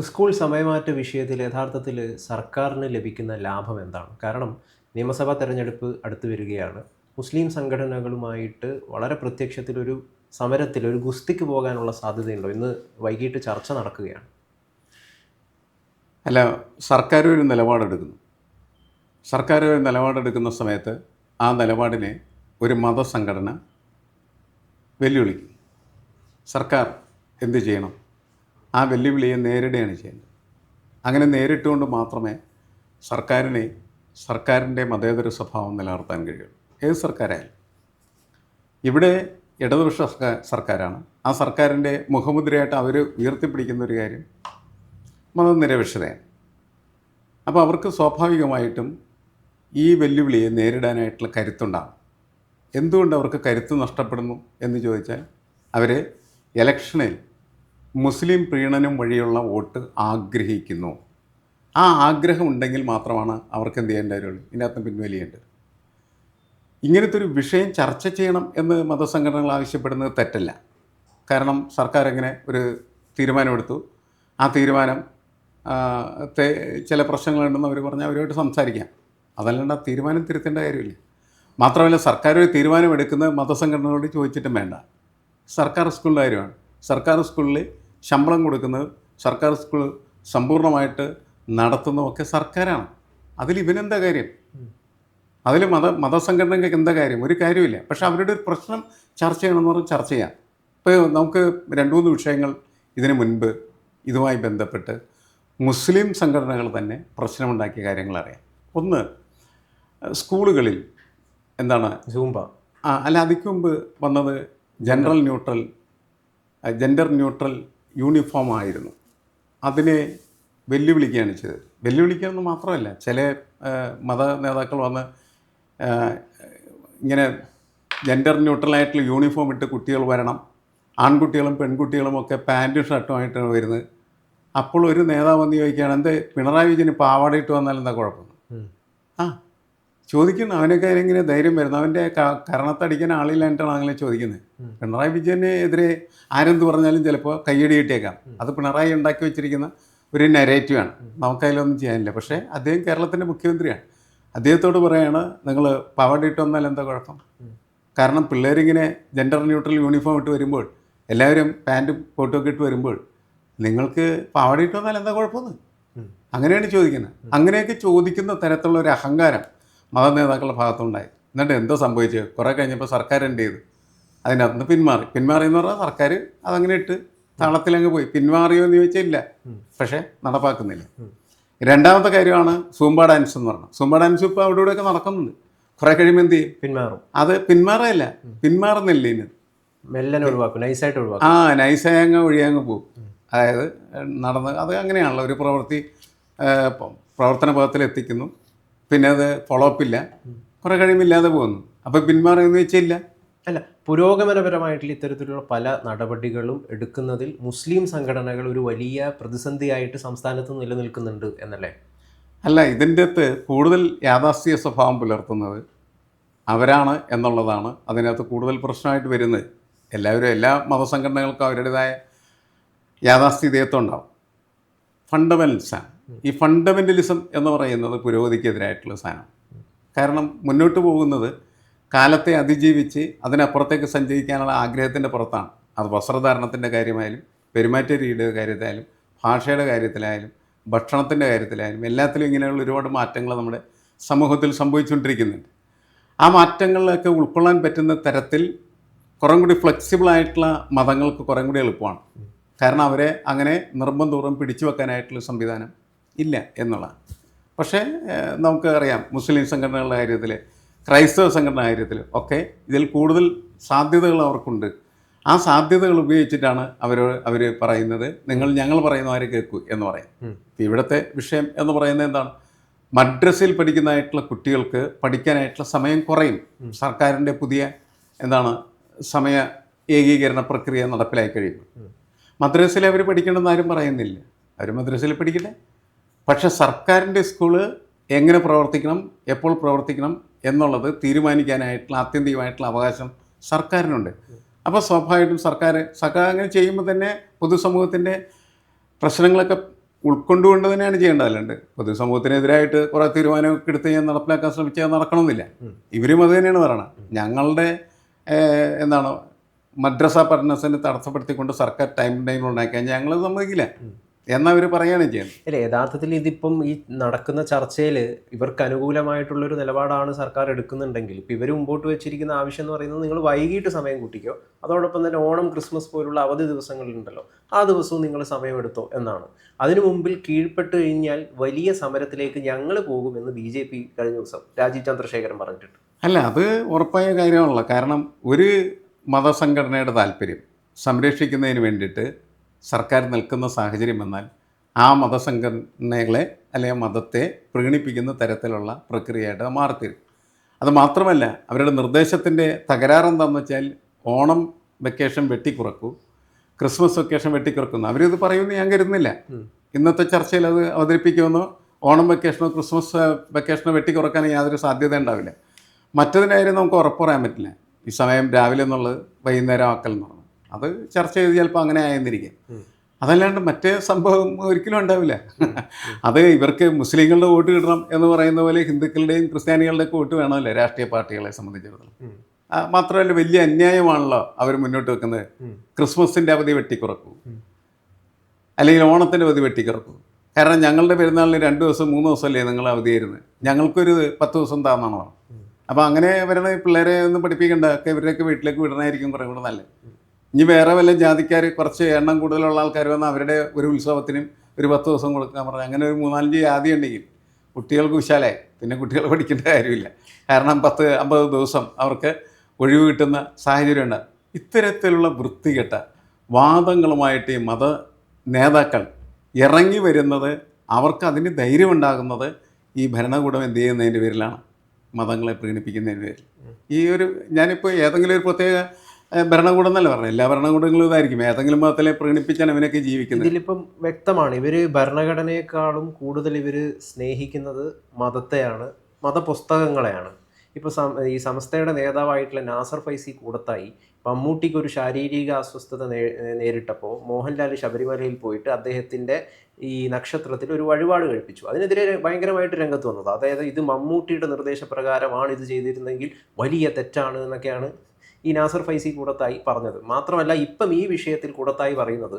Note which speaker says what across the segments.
Speaker 1: School സമയമാറ്റ വിഷയത്തിൽ യഥാർത്ഥത്തിൽ സർക്കാരിന് ലഭിക്കുന്ന ലാഭം എന്താണ്? കാരണം നിയമസഭാ തെരഞ്ഞെടുപ്പ് അടുത്തു വരികയാണ്. മുസ്ലിം സംഘടനകളുമായിട്ട് വളരെ പ്രത്യക്ഷത്തിലൊരു സമരത്തിൽ ഒരു ഗുസ്തിക്ക് പോകാനുള്ള സാധ്യതയുണ്ടോ? ഇന്ന് വൈകിട്ട് ചർച്ച നടക്കുകയാണ്.
Speaker 2: അല്ല സർക്കാർ ഒരു നിലപാടെടുക്കുന്നു. സർക്കാർ ഒരു നിലപാടെടുക്കുന്ന സമയത്ത് ആ നിലപാടിനെ ഒരു മതസംഘടന വെല്ലുവിളിക്കും. സർക്കാർ എന്ത് ചെയ്യണം? ആ വെല്ലുവിളിയെ നേരിടുകയാണ് ചെയ്യുന്നത്. അങ്ങനെ നേരിട്ടുകൊണ്ട് മാത്രമേ സർക്കാരിനെ സർക്കാരിന്റെ മതേതര സ്വഭാവം നിലനിർത്താൻ കഴിയുള്ളൂ. ഏത് സർക്കാരായാലും. ഇവിടെ ഇടതുപക്ഷ സർക്കാരാണ്. ആ സർക്കാരിന്റെ മുഖമുദ്രയായിട്ട് അവർ ഉയർത്തിപ്പിടിക്കുന്ന ഒരു കാര്യം മതനിരപേക്ഷതയാണ്. അപ്പോൾ അവർക്ക് സ്വാഭാവികമായിട്ടും ഈ വെല്ലുവിളിയെ നേരിടാനായിട്ടുള്ള കരുത്തുണ്ടാകും എന്തുകൊണ്ട് അവർക്ക് കരുത്ത് നഷ്ടപ്പെടുന്നു എന്ന് ചോദിച്ചാൽ അവരെ ഇലക്ഷനിൽ മുസ്ലിം പ്രീണനം വഴിയുള്ള വോട്ട് ആഗ്രഹിക്കുന്നു. ആ ആഗ്രഹം ഉണ്ടെങ്കിൽ മാത്രമാണ് അവർക്ക് എന്ത് ചെയ്യേണ്ട വരുള്ളൂ ഇതിനകത്ത് പിൻവലിയേണ്ടത്. ഇങ്ങനത്തെ ഒരു വിഷയം ചർച്ച ചെയ്യണം എന്ന് മതസംഘടനകൾ ആവശ്യപ്പെടുന്നത് തെറ്റല്ല. കാരണം സർക്കാർ എങ്ങനെ ഒരു തീരുമാനമെടുത്തു. ആ തീരുമാനം ചില പ്രശ്നങ്ങളുണ്ടെന്ന് അവർ പറഞ്ഞാൽ അവരുമായിട്ട് സംസാരിക്കാം. അതല്ലാണ്ട് ആ തീരുമാനം തിരുത്തേണ്ട കാര്യമില്ല. മാത്രമല്ല സർക്കാർ ഒരു തീരുമാനം എടുക്കുന്നത് മതസംഘടനകളോട് ചോദിച്ചിട്ടും വേണ്ട. സർക്കാർ സ്കൂളിന്റെ കാര്യമാണ്. സർക്കാർ സ്കൂളിൽ ശമ്പളം കൊടുക്കുന്നത് സർക്കാർ സ്കൂൾ സമ്പൂർണമായിട്ട് നടത്തുന്നതൊക്കെ സർക്കാരാണ്. അതിൽ ഇവനെന്താ കാര്യം? അതിൽ മത മതസംഘടനകൾക്ക് എന്താ കാര്യം? ഒരു കാര്യമില്ല പക്ഷെ അവരുടെ ഒരു പ്രശ്നം ചർച്ച ചെയ്യണമെന്ന് പറഞ്ഞാൽ ചർച്ച ചെയ്യാം. ഇപ്പോൾ നമുക്ക് രണ്ട് മൂന്ന് വിഷയങ്ങൾ ഇതിനു മുൻപ് ഇതുമായി ബന്ധപ്പെട്ട് മുസ്ലിം സംഘടനകൾ തന്നെ പ്രശ്നമുണ്ടാക്കിയ കാര്യങ്ങൾ അറിയാം. ഒന്ന് സ്കൂളുകളിൽ എന്താണ്?
Speaker 1: സൂംബ.
Speaker 2: ആ അല്ല അതിക്ക് മുമ്പ് വന്നത് general neutral gender neutral uniform ആയിരുന്നു. അതിനെ വെല്ലുവിളിക്കുകയാണ് ചെയ്തത്. വെല്ലുവിളിക്കുകയെന്ന് മാത്രമല്ല ചില മത നേതാക്കൾ വന്ന് ഇങ്ങനെ ജെൻഡർ ന്യൂട്രലായിട്ടുള്ള യൂണിഫോം ഇട്ട് കുട്ടികൾ വരണം ആൺകുട്ടികളും പെൺകുട്ടികളും ഒക്കെ പാന്റും ഷർട്ടുമായിട്ടാണ് വരുന്നത്. അപ്പോൾ ഒരു നേതാവ് വന്ന് ചോദിക്കുകയാണ് എന്ത് പിണറായി വിജയന് പാവാടയിട്ട് വന്നാൽ എന്താ കുഴപ്പം? ആ ചോദിക്കുന്നു അവനൊക്കെ എങ്ങനെ ധൈര്യം വരുന്നു. അവന്റെ കരണത്തടിക്കാൻ ആളില്ലായിട്ടാണ് അങ്ങനെ ചോദിക്കുന്നത്. പിണറായി വിജയന് എതിരെ ആരെന്ത് പറഞ്ഞാലും ചിലപ്പോൾ കയ്യടി കിട്ടിയേക്കാം. അത് പിണറായി ഉണ്ടാക്കി വെച്ചിരിക്കുന്ന ഒരു നെറേറ്റീവാണ് നമുക്കതിലൊന്നും ചെയ്യാനില്ല. പക്ഷേ അദ്ദേഹം കേരളത്തിന്റെ മുഖ്യമന്ത്രിയാണ്. അദ്ദേഹത്തോട് പറയാണ് നിങ്ങൾ പാവാട ഇട്ട് വന്നാൽ എന്താ കുഴപ്പം? കാരണം പിള്ളേരിങ്ങനെ ജെൻഡർ ന്യൂട്രൽ യൂണിഫോം ഇട്ട് വരുമ്പോൾ എല്ലാവരും പാന്റും കോട്ടുമൊക്കെ ഇട്ട് വരുമ്പോൾ നിങ്ങൾക്ക് പാവാട ഇട്ട് വന്നാൽ എന്താ കുഴപ്പമെന്ന്. അങ്ങനെയാണ് ചോദിക്കുന്നത്. അങ്ങനെയൊക്കെ ചോദിക്കുന്ന തരത്തിലുള്ള ഒരു അഹങ്കാരം മത നേതാക്കളുടെ ഭാഗത്തുണ്ടായി. എന്നിട്ട് എന്തോ സംഭവിച്ചു? കുറേ കഴിഞ്ഞപ്പോൾ സർക്കാർ എന്ത് ചെയ്തു? അതിനകത്ത് നിന്ന് പിന്മാറി. പിന്മാറി എന്ന് പറഞ്ഞാൽ സർക്കാർ അതങ്ങനെ ഇട്ട് താളത്തിലങ്ങ് പോയി. പിന്മാറിയോ എന്ന് ചോദിച്ചാൽ ഇല്ല.
Speaker 1: ഉം.
Speaker 2: പക്ഷേ നടപ്പാക്കുന്നില്ല. രണ്ടാമത്തെ കാര്യമാണ് സൂംബ ഡാൻസ് എന്ന് പറഞ്ഞത്. സൂംബ ഡാൻസ് ഇപ്പോൾ അവിടെ ഇവിടെയൊക്കെ നടക്കുന്നുണ്ട്. കുറേ കഴിയുമ്പോൾ എന്ത് ചെയ്യും?
Speaker 1: പിന്മാറും.
Speaker 2: അത് പിന്മാറല്ല പിന്മാറുന്നില്ല ഇനി.
Speaker 1: മെല്ലനെ ഒഴിവാക്കും. നൈസായിട്ട് ഒഴിവാക്കും.
Speaker 2: ആ നൈസായി അങ്ങ് ഒഴിയങ്ങ് പോകും. അതായത് നടന്ന് അത് അങ്ങനെയാണല്ലോ. ഒരു പ്രവൃത്തി പ്രവർത്തന പദത്തിൽ എത്തിക്കുന്നു. പിന്നെ അത് ഫോളോ അപ്പ് ഇല്ല. കുറേ കഴിയുമില്ലാതെ ഇല്ലാതെ പോകുന്നു. അപ്പോൾ പിന്മാറുമെന്ന് വെച്ചില്ല.
Speaker 1: അല്ല പുരോഗമനപരമായിട്ടുള്ള ഇത്തരത്തിലുള്ള പല നടപടികളും എടുക്കുന്നതിൽ മുസ്ലിം സംഘടനകൾ ഒരു വലിയ പ്രതിസന്ധിയായിട്ട് സംസ്ഥാനത്ത് നിലനിൽക്കുന്നുണ്ട് എന്നല്ലേ?
Speaker 2: അല്ല ഇതിന്റെ അകത്ത് കൂടുതൽ യാഥാസ്ഥിക സ്വഭാവം പുലർത്തുന്നത് അവരാണ് എന്നുള്ളതാണ് അതിനകത്ത് കൂടുതൽ പ്രശ്നമായിട്ട് വരുന്നത്. എല്ലാവരും എല്ലാ മതസംഘടനകൾക്കും അവരുടേതായ യാഥാസ്ഥികത്വം ഉണ്ടാവും. ഫണ്ടമെന്റൽസാണ് ഈ ഫണ്ടമെന്റലിസം എന്ന് പറയുന്നത് പുരോഗതിക്കെതിരായിട്ടുള്ള സാധനം. കാരണം മുന്നോട്ട് പോകുന്നത് കാലത്തെ അതിജീവിച്ച് അതിനപ്പുറത്തേക്ക് സഞ്ചരിക്കാനുള്ള ആഗ്രഹത്തിന്റെ പുറത്താണ്. അത് വസ്ത്രധാരണത്തിന്റെ കാര്യമായാലും പെരുമാറ്റ രീതിയുടെ കാര്യത്തിലായാലും ഭാഷയുടെ കാര്യത്തിലായാലും ഭക്ഷണത്തിന്റെ കാര്യത്തിലായാലും എല്ലാത്തിലും ഇങ്ങനെയുള്ള ഒരുപാട് മാറ്റങ്ങൾ നമ്മുടെ സമൂഹത്തിൽ സംഭവിച്ചുകൊണ്ടിരിക്കുന്നുണ്ട്. ആ മാറ്റങ്ങളിലൊക്കെ ഉൾക്കൊള്ളാൻ പറ്റുന്ന തരത്തിൽ കുറേ കൂടി ഫ്ലെക്സിബിളായിട്ടുള്ള മതങ്ങൾക്ക് കുറേ കൂടി എളുപ്പമാണ്. കാരണം അവരെ അങ്ങനെ നിർബന്ധപൂർവം പിടിച്ചു വെക്കാനായിട്ടുള്ള സംവിധാനം ഇല്ല എന്നുള്ളതാണ്. പക്ഷേ നമുക്ക് അറിയാം മുസ്ലിം സംഘടനകളുടെ കാര്യത്തിൽ ക്രൈസ്തവ സംഘടന കാര്യത്തിൽ ഒക്കെ ഇതിൽ കൂടുതൽ സാധ്യതകൾ അവർക്കുണ്ട്. ആ സാധ്യതകൾ ഉപയോഗിച്ചിട്ടാണ് അവർ അവർ പറയുന്നത്. നിങ്ങൾ ഞങ്ങൾ പറയുന്ന ആരെ കേൾക്കൂ എന്ന് പറയും. ഇവിടുത്തെ വിഷയം എന്ന് പറയുന്നത് എന്താണ്? മദ്രസയിൽ പഠിക്കുന്നതായിട്ടുള്ള കുട്ടികൾക്ക് പഠിക്കാനായിട്ടുള്ള സമയം കുറയും. സർക്കാരിന്റെ പുതിയ എന്താണ് സമയ ഏകീകരണ പ്രക്രിയ നടപ്പിലായി കഴിയുമ്പോൾ.
Speaker 1: മദ്രസിൽ
Speaker 2: മദ്രസയിൽ അവർ പഠിക്കണമെന്ന് ആരും പറയുന്നില്ല. അവർ മദ്രസയിൽ പഠിക്കട്ടെ. പക്ഷെ സർക്കാരിന്റെ സ്കൂൾ എങ്ങനെ പ്രവർത്തിക്കണം എപ്പോൾ പ്രവർത്തിക്കണം എന്നുള്ളത് തീരുമാനിക്കാനായിട്ടുള്ള ആത്യന്തികമായിട്ടുള്ള അവകാശം സർക്കാരിനുണ്ട്. അപ്പോൾ സ്വാഭാവികമായിട്ടും സർക്കാർ സർക്കാർ അങ്ങനെ ചെയ്യുമ്പോൾ തന്നെ പൊതുസമൂഹത്തിന്റെ പ്രശ്നങ്ങളൊക്കെ ഉൾക്കൊണ്ടുകൊണ്ട് തന്നെയാണ് ചെയ്യേണ്ടതല്ലുണ്ട് പൊതുസമൂഹത്തിനെതിരായിട്ട് കുറേ തീരുമാനമൊക്കെ എടുത്ത് ഞാൻ നടപ്പിലാക്കാൻ ശ്രമിച്ചാൽ നടക്കണമെന്നില്ല. ഇവരും അത് തന്നെയാണ് പറയണത്. ഞങ്ങളുടെ എന്താണോ മദ്രസ പഠനത്തിന് തടസ്സപ്പെടുത്തിക്കൊണ്ട് സർക്കാർ ടൈം ടൈം ഉണ്ടാക്കിയാൽ ഞങ്ങൾ സമ്മതിക്കില്ല. എന്നവർ പറയുകയാണ് ചെയ്യുന്നത്.
Speaker 1: അല്ല യഥാർത്ഥത്തിൽ ഇതിപ്പം ഈ നടക്കുന്ന ചർച്ചയിൽ ഇവർക്ക് അനുകൂലമായിട്ടുള്ളൊരു നിലപാടാണ് സർക്കാർ എടുക്കുന്നുണ്ടെങ്കിൽ ഇപ്പം ഇവർ മുമ്പോട്ട് വെച്ചിരിക്കുന്ന ആവശ്യം എന്ന് പറയുന്നത് നിങ്ങൾ വൈകിട്ട് സമയം കുട്ടിക്കോ. അതോടൊപ്പം തന്നെ ഓണം ക്രിസ്മസ് പോലുള്ള അവധി ദിവസങ്ങളുണ്ടല്ലോ ആ ദിവസവും നിങ്ങൾ സമയമെടുത്തോ എന്നാണ്. അതിനു മുമ്പിൽ കീഴ്പ്പെട്ട് കഴിഞ്ഞാൽ വലിയ സമരത്തിലേക്ക് ഞങ്ങൾ പോകുമെന്ന് ബി ജെ പി കഴിഞ്ഞ ദിവസം രാജീവ് ചന്ദ്രശേഖരൻ പറഞ്ഞിട്ടുണ്ട്.
Speaker 2: അല്ല അത് ഉറപ്പായ കാര്യമാണല്ലോ. കാരണം ഒരു മതസംഘടനയുടെ താല്പര്യം സംരക്ഷിക്കുന്നതിന് വേണ്ടിയിട്ട് സർക്കാർ നിൽക്കുന്ന സാഹചര്യം വന്നാൽ ആ മതസംഘടനകളെ അല്ലെങ്കിൽ മതത്തെ പ്രീണിപ്പിക്കുന്ന തരത്തിലുള്ള പ്രക്രിയയായിട്ട് മാറിത്തരും. അത് മാത്രമല്ല അവരുടെ നിർദ്ദേശത്തിന്റെ തകരാറെന്താണെന്ന് വെച്ചാൽ ഓണം വെക്കേഷൻ വെട്ടിക്കുറക്കൂ ക്രിസ്മസ് വെക്കേഷൻ വെട്ടിക്കുറക്കുന്നു. അവരിത് പറയുമെന്ന് ഞാൻ കരുതുന്നില്ല. ഇന്നത്തെ ചർച്ചയിൽ അത് അവതരിപ്പിക്കുമെന്നോ ഓണം വെക്കേഷനോ ക്രിസ്മസ് വെക്കേഷനോ വെട്ടിക്കുറക്കാൻ യാതൊരു സാധ്യത ഉണ്ടാവില്ല. മറ്റതിനായാലും നമുക്ക് ഉറപ്പ് പറയാൻ പറ്റില്ല. ഈ സമയം രാവിലെ എന്നുള്ളത് വൈകുന്നേരം ആക്കൽ എന്ന് പറഞ്ഞു. അത് ചർച്ച ചെയ്ത് ചിലപ്പോൾ അങ്ങനെ ആയെന്നിരിക്കും. അതല്ലാണ്ട് മറ്റേ സംഭവം ഒരിക്കലും ഉണ്ടാവില്ല. അത് ഇവർക്ക് മുസ്ലിങ്ങളുടെ വോട്ട് കിട്ടണം എന്ന് പറയുന്ന പോലെ ഹിന്ദുക്കളുടെയും ക്രിസ്ത്യാനികളുടെയൊക്കെ വോട്ട് വേണമല്ലോ രാഷ്ട്രീയ പാർട്ടികളെ സംബന്ധിച്ചിടത്തോളം. മാത്രമല്ല വലിയ അന്യായമാണല്ലോ അവർ മുന്നോട്ട് വെക്കുന്നത്.
Speaker 1: ക്രിസ്മസിന്റെ
Speaker 2: ക്രിസ്മസിന്റെ അവധി വെട്ടിക്കുറക്കൂ. അല്ലെങ്കിൽ ഓണത്തിന്റെ അവധി വെട്ടിക്കുറക്കൂ. കാരണം ഞങ്ങളുടെ പെരുന്നാളിന് രണ്ട് ദിവസം മൂന്ന് ദിവസമല്ലേ നിങ്ങൾ അവധിയായിരുന്നത് ഞങ്ങൾക്കൊരു പത്ത് ദിവസം താന്നാണോ അപ്പൊ അപ്പോൾ അങ്ങനെ വരുന്ന പിള്ളേരെ ഒന്ന് പഠിപ്പിക്കണ്ട. ഒക്കെ ഇവരുടെയൊക്കെ വീട്ടിലേക്ക് വിടണമായിരിക്കും കുറേ കൂടെ നല്ലത്. ഇനി വേറെ വല്ല ജാതിക്കാർ കുറച്ച് എണ്ണം കൂടുതലുള്ള ആൾക്കാർ വന്ന് അവരുടെ ഒരു ഉത്സവത്തിനും ഒരു പത്ത് ദിവസം കൊടുക്കാൻ പറഞ്ഞു അങ്ങനെ ഒരു മൂന്നാലഞ്ച് ജാതി ഉണ്ടെങ്കിൽ കുട്ടികൾക്ക് വിശാലായി പിന്നെ കുട്ടികൾ പഠിക്കേണ്ട കാര്യമില്ല. കാരണം പത്ത് അമ്പത് ദിവസം അവർക്ക് ഒഴിവ് കിട്ടുന്ന സാഹചര്യമുണ്ട്. ഇത്തരത്തിലുള്ള വൃത്തികെട്ട വാദങ്ങളുമായിട്ട് ഈ മത നേതാക്കൾ ഇറങ്ങി വരുന്നത് അവർക്ക് അതിന് ധൈര്യമുണ്ടാകുന്നത് ഈ ഭരണകൂടം എന്ത് ചെയ്യുന്നതിന്റെ പേരിലാണ്. മതങ്ങളെ പ്രീണിപ്പിക്കുന്നതിന്റെ പേരിൽ. ഈ ഒരു ഞാനിപ്പോൾ ഏതെങ്കിലും ഒരു പ്രത്യേക ഭരണകൂടം എന്നല്ല പറഞ്ഞത് എല്ലാ ഭരണകൂടങ്ങളും ഇതായിരിക്കും. ഏതെങ്കിലും മതത്തിലെ പ്രീണിപ്പിച്ചാണ് ഇവനൊക്കെ ജീവിക്കുന്നത്.
Speaker 1: ഇതിലിപ്പം വ്യക്തമാണ്. ഇവർ ഭരണഘടനയെക്കാളും കൂടുതൽ ഇവർ സ്നേഹിക്കുന്നത് മതത്തെയാണ് മതപുസ്തകങ്ങളെയാണ്. ഇപ്പോൾ ഈ സംസ്ഥയുടെ നേതാവായിട്ടുള്ള നാസർ ഫൈസി കൂടത്തായി മമ്മൂട്ടിക്ക് ഒരു ശാരീരിക അസ്വസ്ഥത നേരിട്ടപ്പോൾ മോഹൻലാൽ ശബരിമലയിൽ പോയിട്ട് അദ്ദേഹത്തിന്റെ ഈ നക്ഷത്രത്തിൽ ഒരു വഴിപാട് കഴിപ്പിച്ചു. അതിനെതിരെ ഭയങ്കരമായിട്ട് രംഗത്ത് വന്നത്. അതായത് ഇത് മമ്മൂട്ടിയുടെ നിർദ്ദേശപ്രകാരമാണ് ഇത് ചെയ്തിരുന്നെങ്കിൽ വലിയ തെറ്റാണ് എന്നൊക്കെയാണ് ഈ നാസർ ഫൈസി കൂടത്തായി പറഞ്ഞത്. മാത്രമല്ല ഇപ്പം ഈ വിഷയത്തിൽ കൂടത്തായി പറയുന്നത്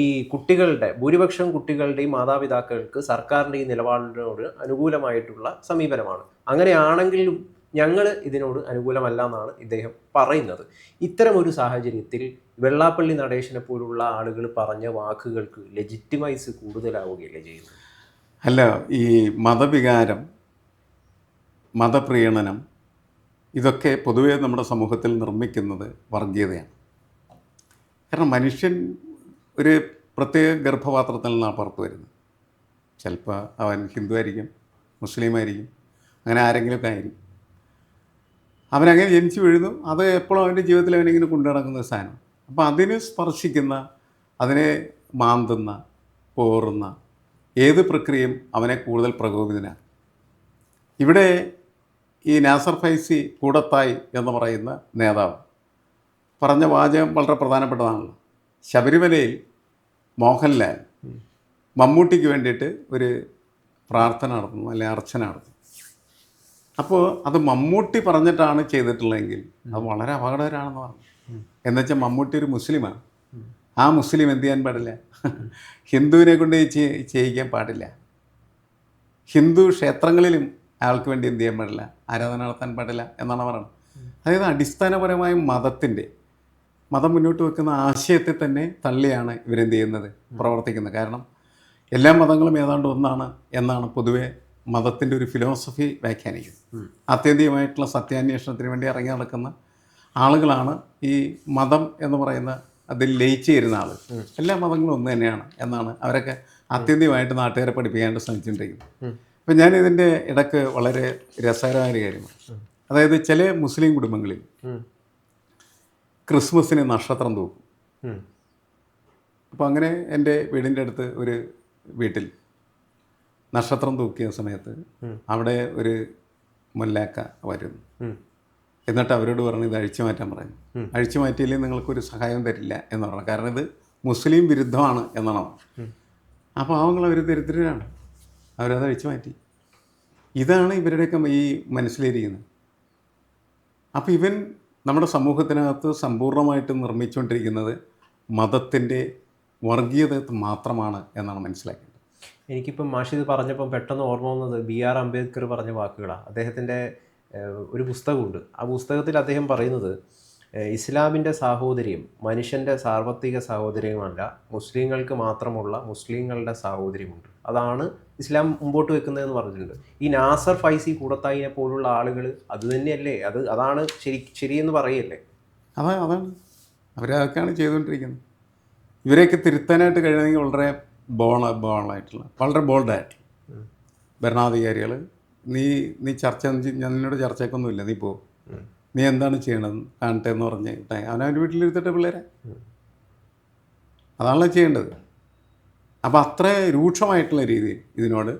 Speaker 1: ഈ കുട്ടികളുടെ ഭൂരിപക്ഷം കുട്ടികളുടെയും മാതാപിതാക്കൾക്ക് സർക്കാരിന്റെ ഈ നിലപാടിനോട് അനുകൂലമായിട്ടുള്ള സമീപനമാണ്. അങ്ങനെയാണെങ്കിലും ഞങ്ങൾ ഇതിനോട് അനുകൂലമല്ല എന്നാണ് ഇദ്ദേഹം പറയുന്നത്. ഇത്തരമൊരു സാഹചര്യത്തിൽ വെള്ളാപ്പള്ളി നടേശനെ പോലുള്ള ആളുകൾ പറഞ്ഞ വാക്കുകൾക്ക് ലെജിറ്റിമൈസ് കൂടുതലാവുകയല്ലേ ചെയ്യുന്നത്?
Speaker 2: അല്ല ഈ മതവികാരം മതപ്രീണനം ഇതൊക്കെ പൊതുവേ നമ്മുടെ സമൂഹത്തിൽ നിർമ്മിക്കുന്നത് വർഗീയതയാണ്. കാരണം മനുഷ്യൻ ഒരു പ്രത്യേക ഗർഭപാത്രത്തിൽ നിന്നാണ് പുറത്തു വരുന്നത്. ചിലപ്പോൾ അവൻ ഹിന്ദു ആയിരിക്കും മുസ്ലിം ആയിരിക്കും അങ്ങനെ ആരെങ്കിലുമൊക്കെ ആയിരിക്കും. അവനങ്ങനെ ജനിച്ചു വീഴുന്നു അത് എപ്പോഴും അവന്റെ ജീവിതത്തിൽ അവനിങ്ങനെ കൊണ്ടു നടക്കുന്ന സാധനം അപ്പോൾ അതിനെ സ്പർശിക്കുന്ന അതിനെ മാന്തുന്ന പോറുന്ന ഏത് പ്രക്രിയയും അവനെ കൂടുതൽ പ്രകോപിതനാണ് ഇവിടെ ഈ നാസർ ഫൈസി കൂടത്തായി എന്ന് പറയുന്ന നേതാവ്. പറഞ്ഞ വാചകം വളരെ പ്രധാനപ്പെട്ടതാണല്ലോ. ശബരിമലയിൽ മോഹൻലാൽ മമ്മൂട്ടിക്ക് വേണ്ടിയിട്ട് ഒരു പ്രാർത്ഥന നടത്തുന്നു അല്ലെങ്കിൽ അർച്ചന നടത്തുന്നു. അപ്പോൾ അത് മമ്മൂട്ടി പറഞ്ഞിട്ടാണ് ചെയ്തിട്ടുള്ളതെങ്കിൽ അത് വളരെ അപകടകരമാണെന്ന് പറഞ്ഞു. എന്നുവെച്ചാൽ മമ്മൂട്ടി ഒരു മുസ്ലിമാണ്. ആ മുസ്ലിം എന്ത് ചെയ്യാൻ പാടില്ല? ഹിന്ദുവിനെ കൊണ്ട് ചെയ്- ചെയ്യിക്കാൻ പാടില്ല. ഹിന്ദു ക്ഷേത്രങ്ങളിലും അയാൾക്ക് വേണ്ടി എന്ത് ചെയ്യാൻ പാടില്ല? ആരാധന നടത്താൻ പാടില്ല എന്നാണ് പറയുന്നത് അതായത് അടിസ്ഥാനപരമായ മതത്തിന്റെ മതം മുന്നോട്ട് വെക്കുന്ന ആശയത്തെ തന്നെ തള്ളിയാണ് ഇവരെന്ത് ചെയ്യുന്നത്? പ്രവർത്തിക്കുന്നത്. കാരണം എല്ലാ മതങ്ങളും ഏതാണ്ട് ഒന്നാണ് എന്നാണ് പൊതുവെ മതത്തിന്റെ ഒരു ഫിലോസഫി വ്യാഖ്യാനിക്കുന്നത്. ആത്യന്തികമായിട്ടുള്ള സത്യാന്വേഷണത്തിന് വേണ്ടി ഇറങ്ങി നടക്കുന്ന ആളുകളാണ് ഈ മതം എന്ന് പറയുന്ന അതിൽ ലയിച്ചു ചേരുന്ന ആൾ എല്ലാ മതങ്ങളും ഒന്ന് തന്നെയാണ് എന്നാണ് അവരൊക്കെ ആത്യന്തികമായിട്ട് നാട്ടുകാരെ പഠിപ്പിക്കാനായിട്ട് ശ്രമിച്ചുകൊണ്ടിരിക്കുന്നത്. അപ്പം ഞാൻ ഇതിന്റെ ഇടയ്ക്ക് വളരെ രസകരമായ ഒരു കാര്യമാണ്. അതായത് ചില മുസ്ലിം കുടുംബങ്ങളിൽ. ക്രിസ്മസിന് നക്ഷത്രം തൂക്കും.
Speaker 1: അപ്പം
Speaker 2: അപ്പോൾ അങ്ങനെ എന്റെ വീടിന്റെ അടുത്ത് ഒരു വീട്ടിൽ നക്ഷത്രം തൂക്കിയ സമയത്ത് അവിടെ ഒരു മുല്ലാക്ക വരുന്നു. എന്നിട്ട് അവരോട് പറഞ്ഞു ഇത് അഴിച്ചു മാറ്റാൻ പറയുന്നു അഴിച്ചു മാറ്റിയില്ലെങ്കിൽ നിങ്ങൾക്കൊരു സഹായം തരില്ല എന്ന് പറഞ്ഞു. കാരണം ഇത് മുസ്ലിം വിരുദ്ധമാണ് എന്നാണ് അപ്പോൾ അവങ്ങൾ അവർ ദരിദ്രരാണ്. അവരത് അഴിച്ചു മാറ്റി. ഇതാണ് ഇവരുടെയൊക്കെ ഈ മനസ്സിലിരിക്കുന്നത്. അപ്പോൾ ഇവൻ നമ്മുടെ സമൂഹത്തിനകത്ത് സമ്പൂർണമായിട്ട് നിർമ്മിച്ചുകൊണ്ടിരിക്കുന്നത് മതത്തിന്റെ വർഗീയത മാത്രമാണ് എന്നാണ് മനസ്സിലാക്കേണ്ടത്.
Speaker 1: എനിക്കിപ്പം മാഷിത് പറഞ്ഞപ്പം പെട്ടെന്ന് ഓർമ്മ വന്നത് ബി ആർ അംബേദ്കർ പറഞ്ഞ വാക്കുകളാണ് അദ്ദേഹത്തിന്റെ ഒരു പുസ്തകമുണ്ട്. ആ പുസ്തകത്തിൽ അദ്ദേഹം പറയുന്നത് ഇസ്ലാമിന്റെ സാഹോദര്യം മനുഷ്യന്റെ സാർവത്രിക സാഹോദര്യമല്ല മുസ്ലിങ്ങൾക്ക് മാത്രമുള്ള മുസ്ലിങ്ങളുടെ സാഹോദര്യമുണ്ട്. അതാണ് ഇസ്ലാം മുമ്പോട്ട് വെക്കുന്നതെന്ന് പറഞ്ഞിട്ടുണ്ട്. ഈ നാസർ ഫൈസി കൂടത്തായിനെ പോലുള്ള ആളുകൾ അത് തന്നെയല്ലേ? അത് അതാണ് ശരി ശരിയെന്ന് പറയല്ലേ?
Speaker 2: അതാ അതാണ്. അവരതൊക്കെയാണ് ചെയ്തുകൊണ്ടിരിക്കുന്നത്. ഇവരെയൊക്കെ തിരുത്താനായിട്ട് കഴിയണമെങ്കിൽ വളരെ ബോള ബോളായിട്ടുള്ള വളരെ ബോൾഡായിട്ടുള്ള ഭരണാധികാരികൾ നീ നീ ചർച്ച ഞാൻ നിന്നോട് ചർച്ചയ്ക്കൊന്നുമില്ല നീ പോ. നീ എന്താണ് ചെയ്യണത് കാണട്ടെ എന്ന് പറഞ്ഞ്. അവനവന്റെ വീട്ടിലിരുത്തിട്ട് പിള്ളേരെ. അതാണല്ലോ ചെയ്യേണ്ടത്. അപ്പോൾ അത്ര രൂക്ഷമായിട്ടുള്ള രീതിയിൽ ഇതിനോട്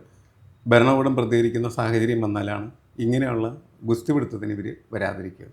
Speaker 2: ഭരണകൂടം പ്രതികരിക്കുന്ന സാഹചര്യം വന്നാലാണ് ഇങ്ങനെയുള്ള ഗുസ്തിപിടുത്തത്തിന് ഇവർ വരാതിരിക്കുക.